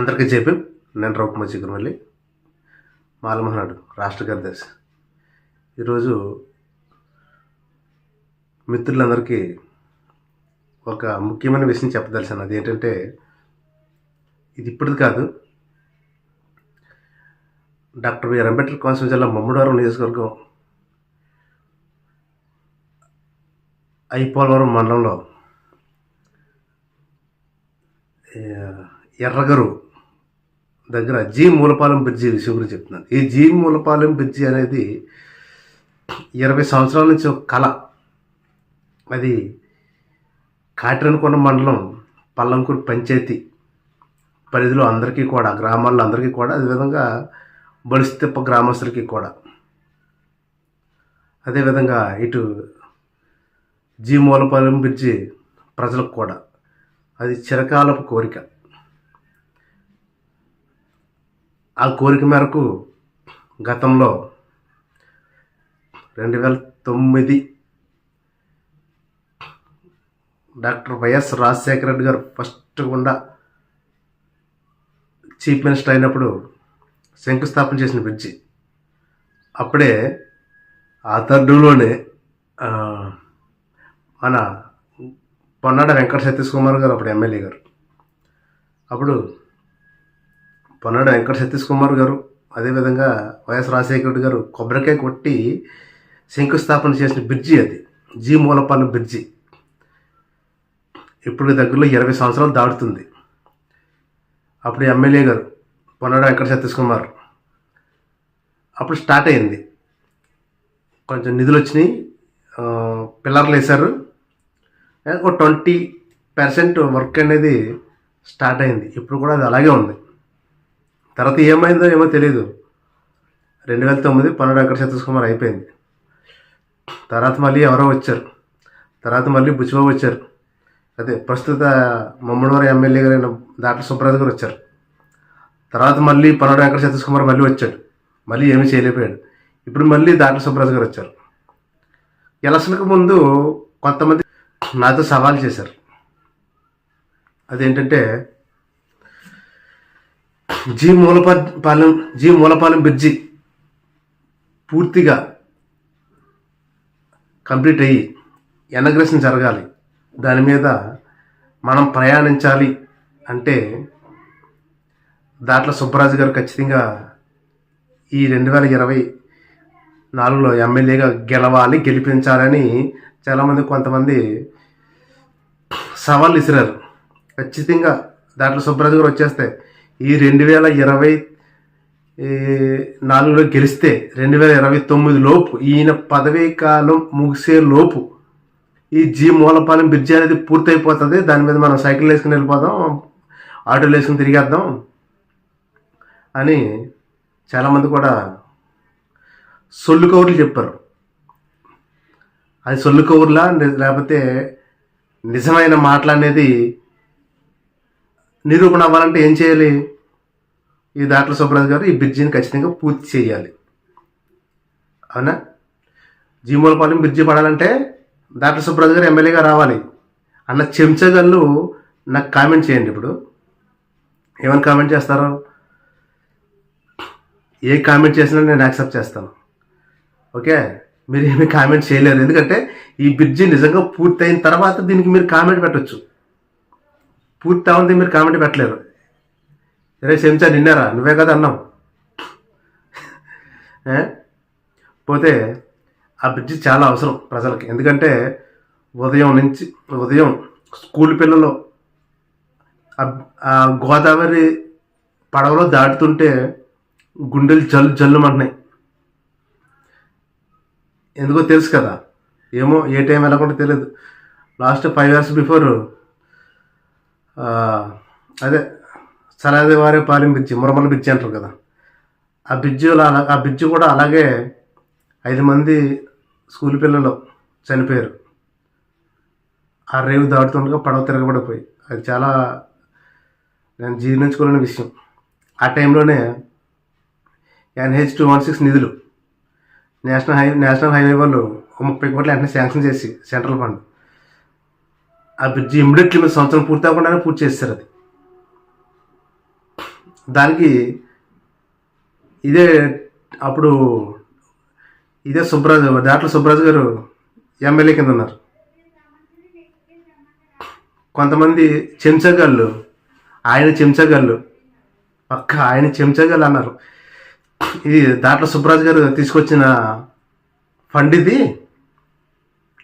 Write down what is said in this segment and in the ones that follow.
అందరికీ చెప్పి నేను రౌకుమ చిగురుమల్లి మాలమహనాడు రాష్ట్ర కార్యదర్శి ఈరోజు మిత్రులందరికీ ఒక ముఖ్యమైన విషయం చెప్పదలిసాను అది ఏంటంటే ఇది ఇప్పటిది కాదు. డాక్టర్ బిఆర్ అంబేద్కర్ కోనసీమ జిల్లా మమ్మడివారం నియోజకవర్గం ఐపోలవరం మండలంలో ఎర్రగరు దగ్గర జీ మూలపాలెం బ్రిడ్జి విషయం గురించి చెప్తున్నాను. ఈ జీ మూలపాలెం బ్రిడ్జి అనేది ఇరవై సంవత్సరాల నుంచి ఒక కళ. అది కాటిరనకొండ మండలం పల్లంకూరు పంచాయతీ పరిధిలో అందరికీ కూడా గ్రామాల్లో అందరికీ కూడా అదేవిధంగా బడిస్తిప్ప గ్రామస్తులకి కూడా. అదేవిధంగా ఇటు జీ మూలపాలెం బ్రిడ్జి ప్రజలకు కూడా. అది చిరకాలపు కోరిక. ఆ కోరిక మేరకు గతంలో రెండు వేల తొమ్మిది డాక్టర్ వైఎస్ రాజశేఖర రెడ్డి గారు ఫస్ట్ గుండా చీఫ్ మినిస్టర్ అయినప్పుడు శంకుస్థాపన చేసిన బ్రిడ్జి అప్పుడే ఆ థర్డ్లోనే మన పొన్నాడ వెంకట సతీష్ కుమార్ గారు అప్పుడు ఎమ్మెల్యే గారు. అప్పుడు పొన్నాడు వెంకట సతీష్ కుమార్ గారు అదేవిధంగా వైఎస్ రాజశేఖర రెడ్డి గారు కొబ్బరికాయ కొట్టి శంకుస్థాపన చేసిన బ్రిడ్జి అది. జీ మూలపాలెం బ్రిడ్జి. ఇప్పుడు దగ్గరలో ఇరవై సంవత్సరాలు దాటుతుంది. అప్పుడు ఎమ్మెల్యే గారు పొన్నాడు వెంకట సతీష్ కుమార్ అప్పుడు స్టార్ట్ అయింది. కొంచెం నిధులు వచ్చినాయి. పిల్లర్లు వేశారు. ఒక ట్వంటీ పర్సెంట్ వర్క్ అనేది స్టార్ట్ అయింది. ఇప్పుడు కూడా అది అలాగే ఉంది. తర్వాత ఏమైందో ఏమో తెలియదు రెండు వేల తొమ్మిది పన్నెండు వెంకట సతీష్ కుమార్ అయిపోయింది. తర్వాత మళ్ళీ ఎవరో వచ్చారు. తర్వాత మళ్ళీ బుచ్చిబాబు వచ్చారు. అదే ప్రస్తుత మమ్మడివారి ఎమ్మెల్యే గారైన దాట్ల సుబ్రాజు గారు వచ్చారు. తర్వాత మళ్ళీ పన్నెండు వెంకట సతీష్ కుమార్ మళ్ళీ వచ్చాడు. మళ్ళీ ఏమీ చేయలేకపోయాడు. ఇప్పుడు మళ్ళీ దాట్ల సుబ్రాజు గారు వచ్చారు. ఎలక్షన్కి ముందు కొంతమంది నాతో సవాల్ చేశారు. అదేంటంటే G Mulapalem G Mulapalem bridge పూర్తిగా కంప్లీట్ అయ్యి ఎనగ్రేషన్ జరగాలి. దాని మీద మనం ప్రయాణించాలి అంటే దాంట్లో సుబ్బరాజు గారు ఖచ్చితంగా ఈ రెండు వేల ఇరవై నాలుగులో ఎమ్మెల్యేగా గెలవాలి గెలిపించాలని చాలామంది కొంతమంది సవాళ్ళు ఇసిరారు ఖచ్చితంగా దాంట్లో సుబ్బరాజు గారు వచ్చేస్తే ఈ రెండు వేల ఇరవై నాలుగులో గెలిస్తే రెండు వేల ఇరవై తొమ్మిది లోపు ఈయన పదవీ కాలం ముగిసే లోపు ఈ జీ మూలపాలెం బ్రిడ్జి అనేది పూర్తయిపోతుంది. దాని మీద మనం సైకిల్ వేసుకుని వెళ్ళిపోదాం ఆటోలు వేసుకుని తిరిగేద్దాం అని చాలామంది కూడా సొల్లు కౌరులు చెప్పారు. అది సొల్లు కౌరులా లేకపోతే నిజమైన మాటలు అనేది నిరూపణ అవ్వాలంటే ఏం చేయాలి? ఈ దాట్ల సుబ్రాజ్ గారు ఈ బ్రిడ్జిని ఖచ్చితంగా పూర్తి చేయాలి. అవునా? జీమూలపాలెం బ్రిడ్జి పడాలంటే దాట్ల సుబ్రాజ్ గారు ఎమ్మెల్యేగా రావాలి. అన్న చెంచగళ్ళు నాకు కామెంట్ చేయండి ఇప్పుడు. ఏమని కామెంట్ చేస్తారు? ఏ కామెంట్ చేసినా నేను యాక్సెప్ట్ చేస్తాను. ఓకే? మీరు ఏమి కామెంట్ చేయలేరు. ఎందుకంటే ఈ బ్రిడ్జి నిజంగా పూర్తయిన తర్వాత దీనికి మీరు కామెంట్ పెట్టొచ్చు. పూర్తి ఉంది మీరు కామెంట్ పెట్టలేరు రే చెంచా నిన్నారా? నువ్వే కదా అన్నావు. పోతే ఆ బ్రిడ్జి చాలా అవసరం ప్రజలకి. ఎందుకంటే ఉదయం నుంచి ఉదయం స్కూల్ పిల్లలు ఆ- ఆ గోదావరి పడవలో దాటుతుంటే గుండెలు జల్లు జల్లుమంటున్నాయి. ఎందుకో తెలుసు కదా. ఏమో ఏ టైం వెళ్ళకుండా తెలియదు. లాస్ట్ ఫైవ్ ఇయర్స్ బిఫోర్ అదే సరాది వారి పాలెం బిజ్జి మురమల బిజ్జి అంటారు కదా. ఆ బ్రిడ్జి అలా ఆ బ్రిడ్జి కూడా అలాగే ఐదు మంది స్కూల్ పిల్లలు చనిపోయారు. ఆ రేవు దాటుతుండగా పడవ తిరగబడిపోయి. అది చాలా నేను జీర్ణించుకోలేని విషయం. ఆ టైంలోనే ఎన్హెచ్ టూ వన్ సిక్స్ నిధులు నేషనల్ హై నేషనల్ హైవే వాళ్ళు ముప్పై కోట్లు వెంటనే శాంక్షన్ చేసి సెంట్రల్ ఫండ్. ఆ బ్రిడ్జి ఇమ్మీడియట్లీ మీద సంవత్సరం పూర్తి అవ్వకుండానే పూర్తి చేస్తారు అది. దానికి ఇదే అప్పుడు ఇదే సుబ్రాజు దాంట్లో సుబ్రాజు గారు ఎమ్మెల్యే కింద ఉన్నారు. కొంతమంది చెంచగాళ్ళు ఆయన చెంచగాళ్ళు పక్క ఆయన చెంచగాళ్ళు అన్నారు. ఇది దాంట్లో సుబ్రాజు గారు తీసుకొచ్చిన ఫండ్ ఇది.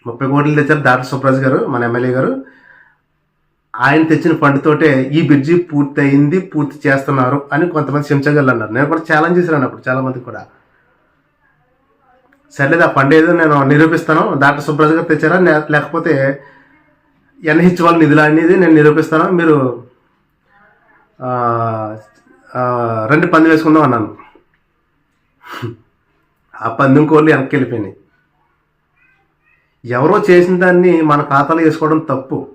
ముప్పై కోట్లు తెచ్చారు డాక్టర్ సుబ్రాజ్ గారు మన ఎమ్మెల్యే గారు. ఆయన తెచ్చిన ఫండ్ తోటే ఈ బ్రిడ్జి పూర్తి అయింది పూర్తి చేస్తున్నారు అని కొంతమంది చెంచగాళ్ళు అన్నారు నేను కూడా ఛాలెంజ్ చేశాను అప్పుడు చాలా మంది కూడా. సర్లేదు ఆ ఫండ్ ఏదో నేను నిరూపిస్తాను. డాక్టర్ సుబ్రాజ్ గారు తెచ్చారా? లేకపోతే ఎన్హెచ్ వాళ్ళ నిధులు అనేది నేను నిరూపిస్తాను. మీరు రెండు పంది వేసుకుందాం అన్నాను. ఆ పందెం కోళ్ళు వెనక్కి వెళ్ళిపోయినాయి. ఎవరో చేసిన దాన్ని మన ఖాతాలో వేసుకోవడం తప్పు.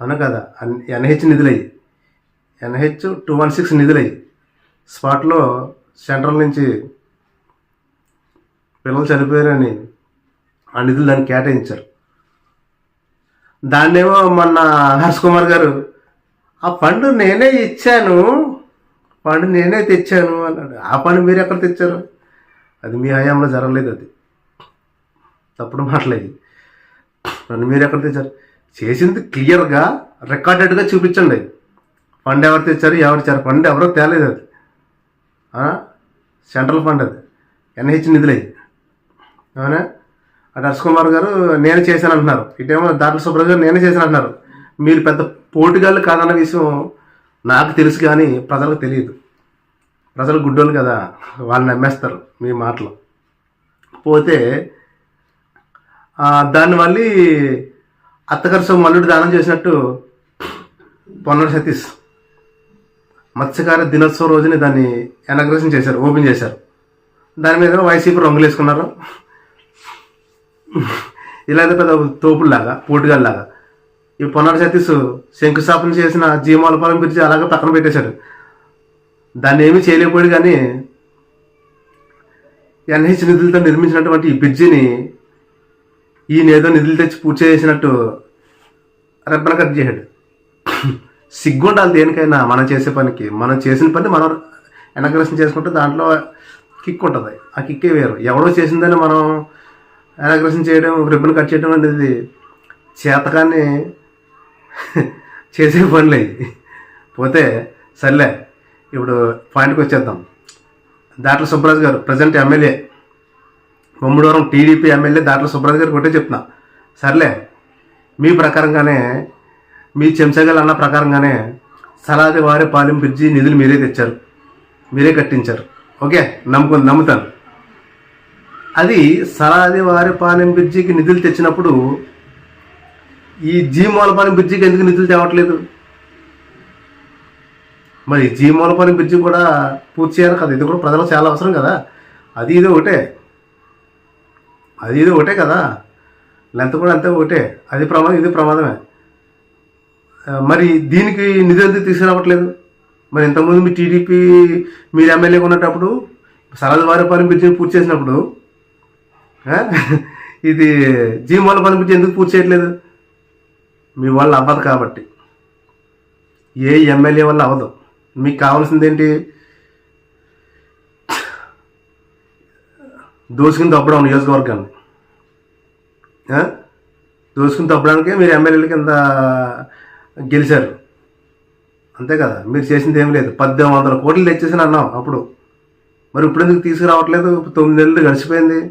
అవును కదా? ఎన్హెచ్ నిధులయ్యి. ఎన్హెచ్ టూ వన్ సిక్స్ నిధులయ్యి. స్పాట్లో సెంట్రల్ నుంచి పిల్లలు చనిపోయారని ఆ నిధులు దాన్ని కేటాయించారు. దాన్నేమో మొన్న హర్ష్ కుమార్ గారు ఆ ఫండ్ నేనే ఇచ్చాను ఫండ్ నేనే తెచ్చాను అన్నాడు. ఆ ఫండ్ మీరు ఎక్కడ తెచ్చారు? అది మీ హయాంలో జరగలేదు అది. తప్పుడు మాట్లాడి నన్ను మీరు ఎక్కడ తెచ్చారు? చేసింది క్లియర్గా రికార్డెడ్గా చూపించండి. ఫండ్ ఎవరు తెచ్చారు ఎవరు ఇచ్చారు? ఫండ్ ఎవరో తేలేదు అది. సెంట్రల్ ఫండ్ అది. ఎన్హెచ్ నిధులే. అవునా? అటు హర్ష్ కుమార్ గారు నేను చేశాను అంటున్నారు. ఇటేమో దాంట్లో సుబ్రహ్మ గారు నేనే చేశాను అంటున్నారు. మీరు పెద్ద పోటుగాళ్ళు కాదన్న విషయం నాకు తెలుసు కానీ ప్రజలకు తెలియదు. ప్రజలు గుడ్డోళ్ళు కదా వాళ్ళు నమ్మేస్తారు మీ మాటలు. పోతే దాన్ని మళ్ళీ అత్తగారు సొమ్ము మల్లుడు దానం చేసినట్టు పొన్నడు సతీష్ మత్స్యకార దినోత్సవం రోజుని దాన్ని ఎనగ్రేషన్ చేశారు ఓపెన్ చేశారు. దాని మీద వైసీపీ రంగులు వేసుకున్నారు. ఇలా పెద్ద తోపుల్లాగా పోటుగాల్లాగా ఈ పొన్నాడు సతీష్ శంకుస్థాపన చేసిన జీమాలపాలెం పిలిచి అలాగే పక్కన పెట్టేశాడు. దాన్ని ఏమీ చేయలేకపోయాడు కానీ ఎన్హెచ్ నిధులతో నిర్మించినటువంటి ఈ బ్రిడ్జిని ఈయన ఏదో నిధులు తెచ్చి పూర్తి చేసినట్టు రెబ్బన కట్ చేశాడు. సిగ్గుండాలి దేనికైనా మనం చేసే పనికి. మనం చేసిన పని మనం ఎనగ్రేషన్ చేసుకుంటే దాంట్లో కిక్ ఉంటుంది. ఆ కిక్కే వేరు. ఎవడో చేసిందని మనం ఎనగ్రేషన్ చేయడం రిబ్బన్ కట్ చేయడం అనేది చేతకాన్ని చేసే పనులే. పోతే సర్లే ఇప్పుడు పాయింట్కి వచ్చేద్దాం. దాంట్లో సుబ్రాజ్ గారు present MLA. Mummidivaram TDP MLA దాంట్లో సుబ్బరాజు గారు కొట్టే చెప్తున్నా. సర్లే మీ ప్రకారంగానే మీ చెంచగల్ అన్న ప్రకారంగానే సలాది వారి పాలెం బ్రిడ్జి నిధులు మీరే తెచ్చారు. మీరే కట్టించారు. ఓకే నమ్ముకుని నమ్ముతాను. అది సలాది వారి పాలెం బ్రిడ్జికి నిధులు తెచ్చినప్పుడు ఈ జీ మూలపాలెం బ్రిడ్జికి ఎందుకు నిధులు తేవట్లేదు? మరి జీ మూలపాలెం బ్రిడ్జి కూడా పూర్తి చేయాలి కదా? ఇది కూడా ప్రజలకు చాలా అవసరం కదా? అది ఇది ఒకటే. అది ఇది ఒకటే కదా. లెంత్ కూడా అంతే ఒకటే. అది ప్రమాదం ఇది ప్రమాదమే. మరి దీనికి నిధి ఎందుకు తీసుకురావట్లేదు? మరి ఇంతకుముందు మీ టీడీపీ మీరు ఎమ్మెల్యేగా ఉన్నప్పుడు సరళ వారిపాలెం బ్రిడ్జిని పూర్తి చేసినప్పుడు ఇది జీమోల పని బ్రిడ్జి ఎందుకు పూర్తి చేయట్లేదు? మీ వల్ల అవ్వదు కాబట్టి. ఏ ఎమ్మెల్యే వల్ల అవ్వదు. మీకు కావాల్సింది ఏంటి దోసుకుని తప్పడం నియోజకవర్గాన్ని. దోసుకుని తప్పడానికే మీరు ఎమ్మెల్యేల కింద గెలిచారు. అంతే కదా? మీరు చేసింది ఏం లేదు. పద్దెనిమిది వందల కోట్లు తెచ్చేసిన అన్నాం అప్పుడు. మరి ఇప్పుడు ఎందుకు తీసుకురావట్లేదు? తొమ్మిది నెలలు గడిచిపోయింది.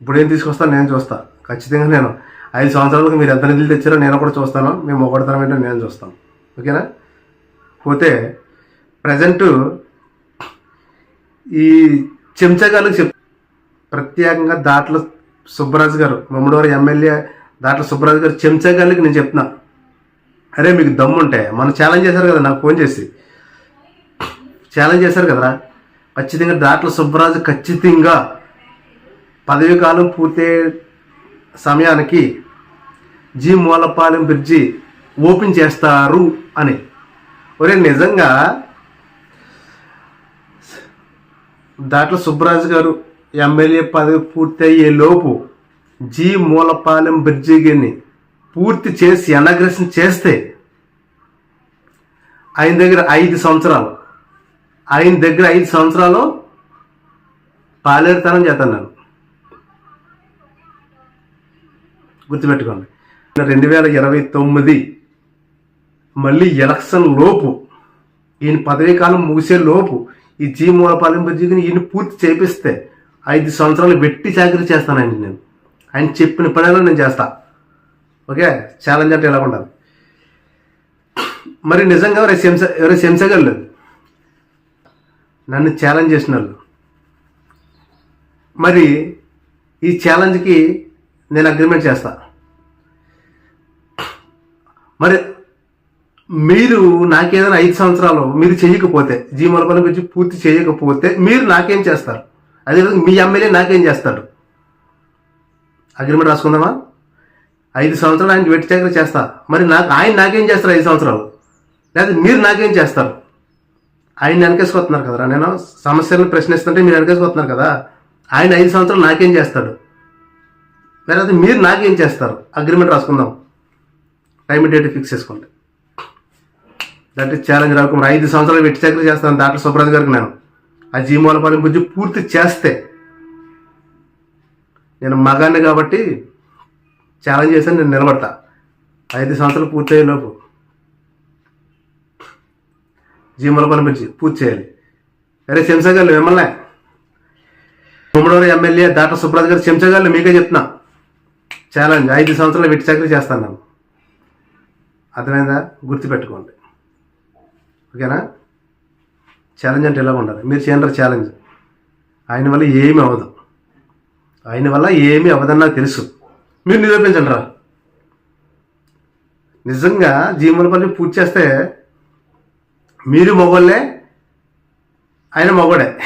ఇప్పుడు ఏం తీసుకొస్తాను? నేను చూస్తా. ఖచ్చితంగా నేను ఐదు సంవత్సరాలకు మీరు ఎంత నిధులు తెచ్చారో నేను కూడా చూస్తాను. మేము ఒకటితనం ఏంటో నేను చూస్తాను. ఓకేనా? పోతే ప్రజెంటు ఈ చెంచగాళ్ళకి చెప్ ప్రత్యేకంగా దాట్ల సుబ్బరాజు గారు మమ్మడవారి ఎమ్మెల్యే దాట్ల సుబ్బరాజు గారు చెంచగాళ్ళకి నేను చెప్తున్నా. అరే మీకు దమ్ముంటే మనం ఛాలెంజ్ చేశారు కదా నాకు ఫోన్ చేసి. ఛాలెంజ్ చేశారు కదరా? ఖచ్చితంగా దాట్ల సుబ్బరాజు ఖచ్చితంగా పదవి కాలం పూర్తయ్యే సమయానికి జీ మూలపాలెం బ్రిడ్జి ఓపెన్ చేస్తారు అని. ఒరే నిజంగా దాంట్లో సుబ్బరాజు గారు ఎమ్మెల్యే పదవి పూర్తయ్యే లోపు జీ. మూలపాలెం బ్రిడ్జిని పూర్తి చేసి ఎనగ్రేషన్ చేస్తే ఆయన దగ్గర ఐదు సంవత్సరాలు. ఆయన దగ్గర ఐదు సంవత్సరాలు పాలేరుతనం చేస్తాను నేను గుర్తుపెట్టుకోండి. రెండు వేల ఇరవై తొమ్మిది మళ్ళీ ఎలక్షన్ లోపు ఈయన పదవీ కాలం ముగిసే లోపు ఈ జీ మూలపాలెం జీవిని ఈయన పూర్తి చేపిస్తే ఐదు సంవత్సరాలు వెట్టి చాకరీ చేస్తానండి నేను. ఆయన చెప్పిన పనిలో నేను చేస్తా. ఓకే? ఛాలెంజ్ అంటే ఎలా ఉండాలి. మరి నిజంగా ఎవరైనా శంస ఎవరైనా శంసగళ్ళు నన్ను ఛాలెంజ్ చేసిన వాళ్ళు. మరి ఈ ఛాలెంజ్కి నేను అగ్రిమెంట్ చేస్తా. మరి మీరు నాకేదైనా ఐదు సంవత్సరాలు మీరు చేయకపోతే జీవనపల్లి గురించి పూర్తి చేయకపోతే మీరు నాకేం చేస్తారు? అదేవిధంగా మీ ఎమ్మెల్యే నాకేం చేస్తాడు? అగ్రిమెంట్ రాసుకుందామా? ఐదు సంవత్సరాలు ఆయన వెట్టి చాకరీ చేస్తా. మరి నాకు ఆయన నాకేం చేస్తారు ఐదు సంవత్సరాలు? లేదా మీరు నాకేం చేస్తారు? ఆయన వెనకేసుకొస్తున్నారు కదరా. నేను సమస్యలను ప్రశ్నిస్తుంటే మీరు వెనకేసుకొస్తున్నారు కదా. ఆయన ఐదు సంవత్సరాలు నాకేం చేస్తాడు? లేదా మీరు నాకేం చేస్తారు? అగ్రిమెంట్ రాసుకుందాం. టైం డేట్ ఫిక్స్ చేసుకోండి. అంటే ఛాలెంజ్ రాకుండా ఐదు సంవత్సరాలు వెట్టి చాకరీ చేస్తాను డాక్టర్ సుబ్రత్ గారికి నేను. ఆ జీమూలపాలెం గురించి పూర్తి చేస్తే. నేను మగాన్ని కాబట్టి ఛాలెంజ్ చేశాను నేను నిలబడతా. ఐదు సంవత్సరాలు పూర్తయ్యే లోపు. జీమూలపాలెం గురించి పూర్తి చేయాలి. అరే శంసగాళ్ళు మిమ్మల్ని. కుమ్మడూరు ఎమ్మెల్యే డాక్టర్ సుబ్రత్ గారు శంసగాళ్ళు మీకే చెప్తున్నా. ఛాలెంజ్ ఐదు సంవత్సరాలు వెట్టి చాకరీ చేస్తాను నేను. అర్థమైందా? గుర్తుపెట్టుకోండి. ఓకేనా? ఛాలెంజ్ అంటే ఎలా ఉండాలి. మీరు చేయండి ఛాలెంజ్ ఆయన వల్ల ఏమీ అవ్వదు. ఆయన వల్ల ఏమీ అవ్వదని నాకు తెలుసు. మీరు నిరూపించండి రా. నిజంగా జీవనపల్లి పూర్తి చేస్తే మీరు మగోళ్ళే ఆయన మగోడే.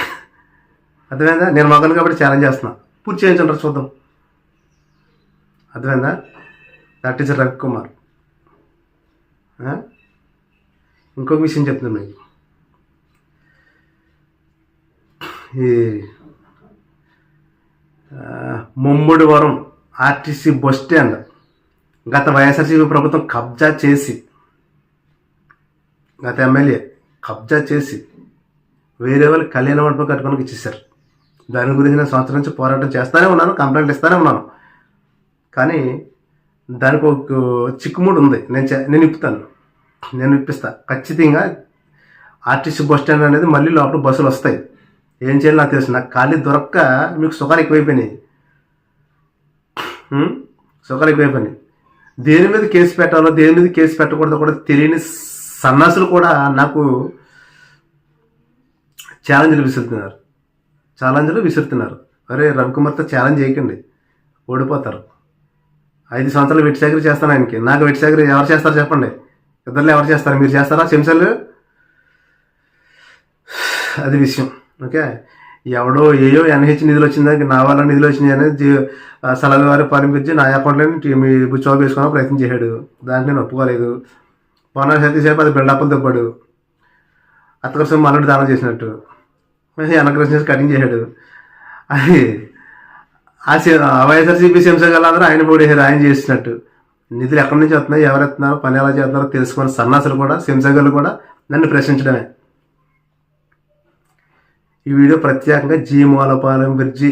అర్థమైందా? నేను మగను కాబట్టి ఛాలెంజ్ చేస్తున్నా. పూర్తి చేయించండి రా చూద్దాం. అర్థమైందా? That is Ravikumar. ఇంకొక విషయం చెప్తున్నాను మీకు. ఈ ముమ్మడివరం ఆర్టీసీ బస్ స్టాండ్ గత వైఎస్ఆర్సీపీ ప్రభుత్వం కబ్జా చేసి గత ఎమ్మెల్యే కబ్జా చేసి వేరే వాళ్ళు కళ్యాణ మండపం కట్టుకోవడానికి ఇచ్చేసారు దాని గురించి నేను సంవత్సరం నుంచి పోరాటం చేస్తానే ఉన్నాను కంప్లైంట్ ఇస్తానే ఉన్నాను. కానీ దానికి ఒక చిక్కుముడు ఉంది. నేను చే- నేను ఇప్పుతాను. నేను ఇప్పిస్తా. ఖచ్చితంగా ఆర్టీసీ బస్ స్టాండ్ అనేది మళ్ళీ లోపల బస్సులు వస్తాయి. ఏం చేయాలి నాకు తెలుసు. నాకు ఖాళీ దొరక్క మీకు సుఖాలు ఎక్కువైపోయినాయి. ఉం? సుఖాలు ఎక్కువైపోయినాయి. దేని మీద కేసు పెట్టాలో దేని మీద కేసు పెట్టకూడదు కూడా తెలియని సన్నాసులు కూడా నాకు ఛాలెంజ్లు విసురుతున్నారు. ఛాలెంజ్లు విసురుతున్నారు. అరే రవికుమార్తో ఛాలెంజ్ చేయకండి. ఓడిపోతారు. ఐదు సంవత్సరాలు వెట్టి సేకరి చేస్తాను ఆయనకి. నాకు వెట్టి సేకరి ఎవరు చేస్తారు చెప్పండి. ఇద్దరులో ఎవరు చేస్తారు? మీరు చేస్తారా? చెంచాలు? అది విషయం. ఓకే? ఎవడో ఏయో ఎన్హెచ్ నిధులు వచ్చిందానికి నా వల్ల నిధులు వచ్చినాయి అనేది సలహా వారి పరిమితి నా అకౌంట్లో మీ బుచ్చోలు వేసుకునే ప్రయత్నం చేశాడు. దానికి నేను ఒప్పుకోలేదు. పవన్ సతీసేపు అది బిల్డప్లు దెబ్బాడు. అత్తకరసం మల్లడు దానం చేసినట్టు. వెనకృష్ణ కటింగ్ చేశాడు. అది ఆ సి- ఆ వైఎస్ఆర్సీపీ శంసగాళ్ళందరూ ఆయన పోడేశారు ఆయన చేసినట్టు. నిధులు ఎక్కడి నుంచి వస్తున్నాయి ఎవరిస్తున్నారో పని ఎలా చేస్తున్నారో తెలుసుకొని సన్నాసులు కూడా శంసగాళ్ళు కూడా నన్ను ప్రశ్నించడమే. ఈ వీడియో ప్రత్యేకంగా జీ మూలపాలెం బ్రిడ్జి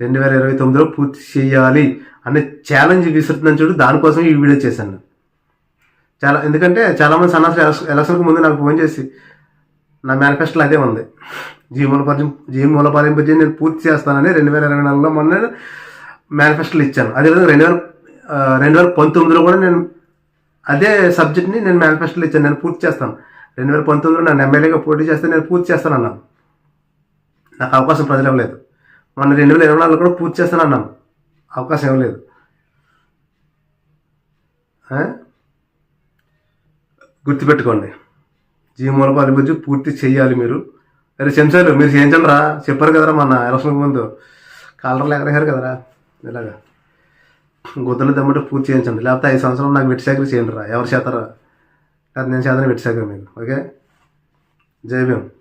రెండు వేల ఇరవై తొమ్మిదిలో పూర్తి చేయాలి అనే ఛాలెంజ్ విసురుతుందని చూడు దానికోసం ఈ వీడియో చేశాను. చాలా ఎందుకంటే చాలామంది సన్నాసులు ఎలక్షన్కి ముందు నాకు ఫోన్ చేసి నా మేనిఫెస్టోలో అదే ఉంది. G Mulapalem G Mulapalem bridge నేను పూర్తి చేస్తానని రెండు వేల ఇరవై నాలుగులో మొన్న మేనిఫెస్టోలు ఇచ్చాను. అదేవిధంగా రెండు వేల రెండు వేల పంతొమ్మిదిలో కూడా నేను అదే సబ్జెక్ట్ని నేను మేనిఫెస్టోలో ఇచ్చాను. నేను పూర్తి చేస్తాను. రెండు వేల పంతొమ్మిదిలో నన్ను ఎమ్మెల్యేగా పోటీ చేస్తే నేను పూర్తి చేస్తాను అన్నాను నాకు అవకాశం ప్రజలు ఇవ్వలేదు. మొన్న రెండు వేల ఇరవై నాలుగులో కూడా పూర్తి చేస్తాను అన్నాను అవకాశం ఇవ్వలేదు. గుర్తుపెట్టుకోండి. జీ అభివృద్ధి పూర్తి చేయాలి మీరు. అరే చెంచాలు మీరు చేయించండి రా చెప్పారు కదరా మొన్న ఎలక్షన్ ముందు. కాలర్లు ఎగరేశారు కదరా? ఇలాగా. గుద్దలు దమ్మంటే పూర్తి చేయించండి. లేకపోతే ఐదు సంవత్సరాలు నాకు వెట్టి చేయండి రా ఎవరు చేతరా లేకపోతే నేను చేతనే వెట్టి మీకు. ఓకే? జై భీమ్.